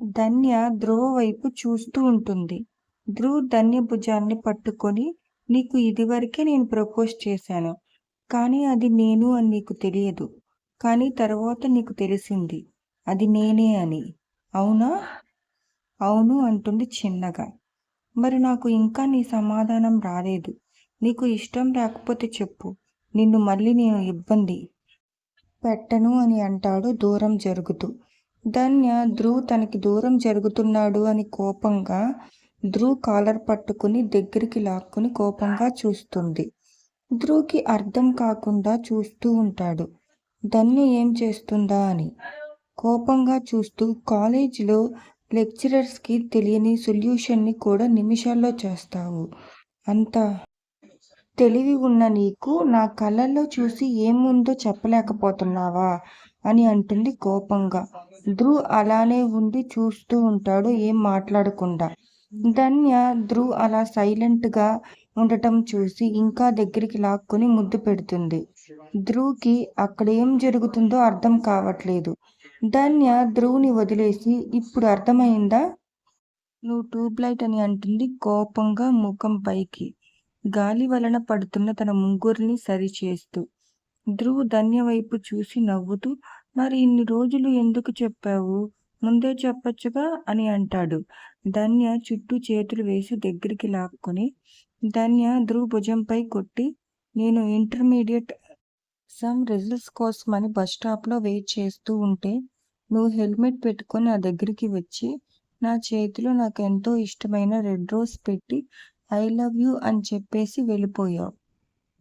ధన్య ధ్రువ వైపు చూస్తూ ఉంటుంది. ధ్రువ్ ధన్య భుజాన్ని పట్టుకొని నీకు ఇదివరకే నేను ప్రపోజ్ చేశాను. కానీ అది నేను అని నీకు తెలియదు. కానీ తర్వాత నీకు తెలిసింది. అది నేనే అని. అవునా? అవును అంటుంది చిన్నగా. మరి నాకు ఇంకా నీ సమాధానం రాలేదు. నీకు ఇష్టం లేకపోతే చెప్పు. నిన్ను మళ్ళీ నేను ఇబ్బంది పెట్టను అని అంటాడు. దూరం జరుగుతూ. ధన్య ధ్రువ్ తనకి దూరం జరుగుతున్నాడు అని కోపంగా ధ్రువ్ కాలర్ పట్టుకుని దగ్గరికి లాక్కుని కోపంగా చూస్తుంది. ధ్రువ్కి అర్థం కాకుండా చూస్తూ ఉంటాడు. ధన్య ఏం చేస్తుందా అని. కోపంగా చూస్తూ కాలేజీలో లెక్చరర్స్కి తెలియని సొల్యూషన్ని కూడా నిమిషాల్లో చేస్తావు. అంత తెలివి ఉన్న నీకు నా కళ్ళల్లో చూసి ఏముందో చెప్పలేకపోతున్నావా? అని అంటుంది కోపంగా. ధ్రువ్ అలానే ఉండి చూస్తూ ఉంటాడు ఏం మాట్లాడకుండా. ధన్య ధ్రువ్ అలా సైలెంట్గా ఉండటం చూసి ఇంకా దగ్గరికి లాక్కుని ముద్దు పెడుతుంది. ధ్రువ్కి అక్కడ ఏం జరుగుతుందో అర్థం కావట్లేదు. ధన్య ధ్రువ్ని వదిలేసి ఇప్పుడు అర్థమైందా? నువ్వు ట్యూబ్ లైట్ అని అంటుంది కోపంగా ముఖం పైకి. గాలి వలన పడుతున్న తన ముంగురిని సరిచేస్తూ. ధ్రువ్ ధన్య వైపు చూసి నవ్వుతూ మరి ఇన్ని రోజులు ఎందుకు చెప్పావు? ముందే చెప్పొచ్చుగా? అని అంటాడు. ధన్య చుట్టూ చేతులు వేసి దగ్గరికి లాక్కొని ధన్య ధ్రువ్ భుజంపై కొట్టి నేను ఇంటర్మీడియట్ సమ్ రిజల్ట్స్ కోసమని బస్ స్టాప్లో వెయిట్ చేస్తూ ఉంటే నువ్వు హెల్మెట్ పెట్టుకొని నా దగ్గరికి వచ్చి నా చేతిలో నాకు ఎంతో ఇష్టమైన రెడ్ రోజ్ పెట్టి ఐ లవ్ యూ అని చెప్పేసి వెళ్ళిపోయావు.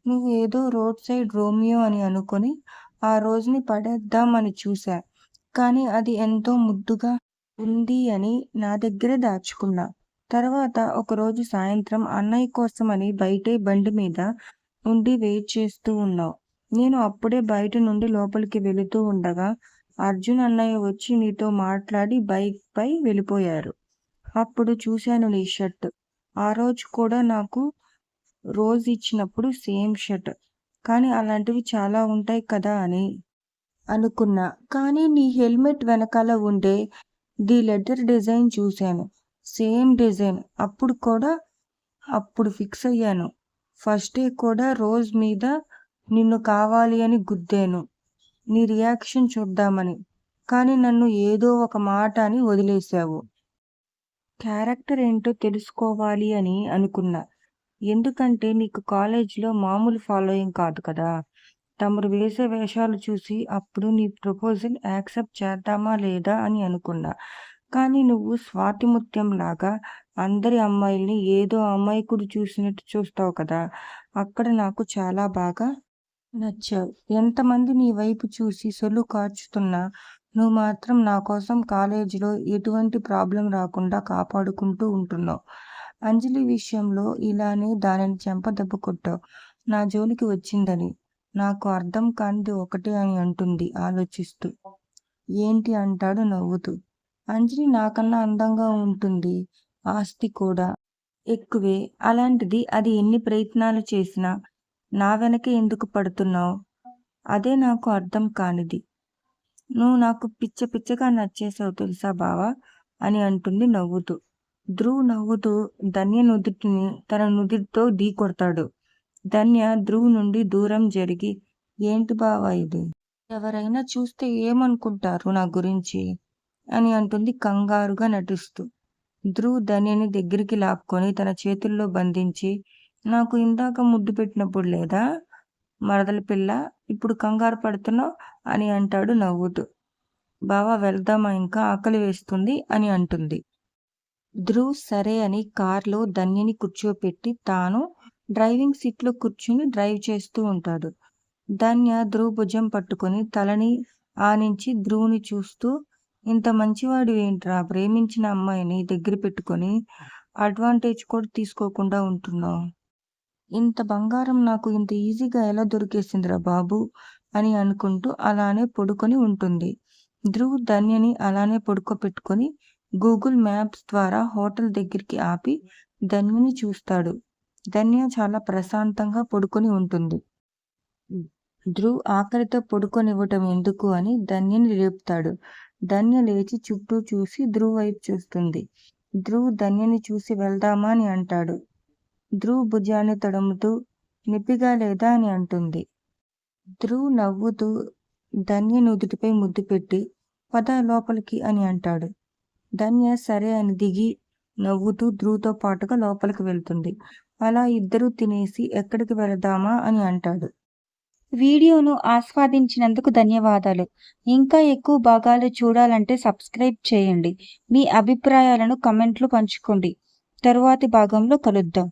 నువ్వు ఏదో రోడ్ సైడ్ రోమియో అని అనుకొని ఆ రోజుని పడేద్దామని చూశా. కానీ అది ఎంతో ముద్దుగా ఉంది అని నా దగ్గరే దాచుకున్నా. తర్వాత ఒకరోజు సాయంత్రం అన్నయ్య కోసమని బయటే బండి మీద ఉండి వెయిట్ చేస్తూ ఉన్నావు. నేను అప్పుడే బయట నుండి లోపలికి వెళుతూ ఉండగా అర్జున్ అన్నయ్య వచ్చి నీతో మాట్లాడి బైక్ పై వెళ్ళిపోయారు. అప్పుడు చూశాను నీ షర్ట్. ఆ రోజు కూడా నాకు రోజు ఇచ్చినప్పుడు సేమ్ షర్ట్. కానీ అలాంటివి చాలా ఉంటాయి కదా అని అనుకున్నా. కానీ నీ హెల్మెట్ వెనకాల ఉండే ది లెటర్ డిజైన్ చూశాను. Same design. అప్పుడు కూడా అప్పుడు ఫిక్స్ అయ్యాను. ఫస్ట్ డే కూడా రోజ్ మీద నిన్ను కావాలి అని గుద్దాను. నీ రియాక్షన్ చూద్దామని. కానీ నన్ను ఏదో ఒక మాట అని వదిలేశావు. క్యారెక్టర్ ఏంటో తెలుసుకోవాలి అని అనుకున్నా. ఎందుకంటే నీకు కాలేజీలో మామూలు ఫాలోయింగ్ కాదు కదా. తమరు వేసే వేషాలు చూసి అప్పుడు నీ ప్రపోజల్ యాక్సెప్ట్ చేద్దామా లేదా అని అనుకున్నా. కానీ నువ్వు స్వాతిముత్యం లాగా అందరి అమ్మాయిల్ని ఏదో అమ్మాయికుడు చూసినట్టు చూస్తావు కదా. అక్కడ నాకు చాలా బాగా నచ్చావు. ఎంతమంది నీ వైపు చూసి సొల్లు కార్చుతున్నా నువ్వు మాత్రం నా కోసం కాలేజీలో ఎటువంటి ప్రాబ్లం రాకుండా కాపాడుకుంటూ ఉంటున్నావు. అంజలి విషయంలో ఇలానే దానిని చెంపదెబ్బ కొట్టావు. నా జోలికి వచ్చిందని. నాకు అర్థం కానిది ఒకటే అని అంటుంది ఆలోచిస్తూ. ఏంటి అంటాడు నవ్వుతూ. అంజలి నాకన్నా అందంగా ఉంటుంది. ఆస్తి కూడా. ఎక్కువే. అలాంటిది అది ఎన్ని ప్రయత్నాలు చేసినా నా వెనకే ఎందుకు పడుతున్నావు? అదే నాకు అర్థం కానిది. నువ్వు నాకు పిచ్చ పిచ్చగా నచ్చేసావు తెలుసా బావా? అని అంటుంది నవ్వుతూ. ధ్రువ్ నవ్వుతూ ధన్య నుదుటిని తన నుదిటితో ఢీకొడతాడు ధన్య ధ్రువ్ నుండి దూరం జరిగి ఏంటి బావా ఇది? ఎవరైనా చూస్తే ఏమనుకుంటారు నా గురించి? అని అంటుంది కంగారుగా నటిస్తూ. ధ్రువ్ ధన్యని దగ్గరికి లాక్కొని తన చేతుల్లో బంధించి నాకు ఇందాక ముద్దు పెట్టినప్పుడు లేదా? మరదల పిల్ల ఇప్పుడు కంగారు పడుతున్నావు? అని అంటాడు నవ్వుతూ. బావా వెళ్దామా? ఇంకా ఆకలి వేస్తుంది అని అంటుంది. ధ్రువ్ సరే అని కార్లో ధన్యని కూర్చోపెట్టి తాను డ్రైవింగ్ సీట్లో కూర్చుని డ్రైవ్ చేస్తూ ఉంటాడు. ధన్య ధ్రువ్ భుజం పట్టుకొని తలని ఆనించి ధ్రువుని చూస్తూ ఇంత మంచివాడు ఏంట్రా? ప్రేమించిన అమ్మాయిని దగ్గర పెట్టుకొని అడ్వాంటేజ్ కూడా తీసుకోకుండా ఉంటున్నావు. ఇంత బంగారం నాకు ఇంత ఈజీగా ఎలా దొరికేసిందిరా బాబు? అని అనుకుంటూ అలానే పడుకొని ఉంటుంది. ధ్రువ్ ధన్యని అలానే పడుకోపెట్టుకొని గూగుల్ మ్యాప్స్ ద్వారా హోటల్ దగ్గరికి ఆపి ధన్యని చూస్తాడు. ధన్య చాలా ప్రశాంతంగా పడుకొని ఉంటుంది. ధ్రువ్ ఆకలితో పడుకొనివ్వటం ఎందుకు అని ధన్యని లేపుతాడు ధన్య లేచి చుట్టూ చూసి ధ్రువ్ వైపు చూస్తుంది. ధ్రువ్ ధన్యని చూసి వెళ్దామా అని అంటాడు. ధ్రువ్ భుజాన్ని తడుముతూ నిప్పిగా లేదా అని అంటుంది. ధ్రువ్ నవ్వుతూ ధన్య నుదుటిపై ముద్దు పెట్టి పద లోపలికి అని అంటాడు. ధన్య సరే అని దిగి నవ్వుతూ ధ్రువ్తో పాటుగా లోపలికి వెళ్తుంది. అలా ఇద్దరూ తినేసి ఎక్కడికి వెళదామా అని అంటాడు. వీడియోను ఆస్వాదించినందుకు ధన్యవాదాలు. ఇంకా ఎక్కువ భాగాలు చూడాలంటే సబ్స్క్రైబ్ చేయండి. మీ అభిప్రాయాలను కమెంట్లు పంచుకోండి. తరువాతి భాగంలో కలుద్దాం.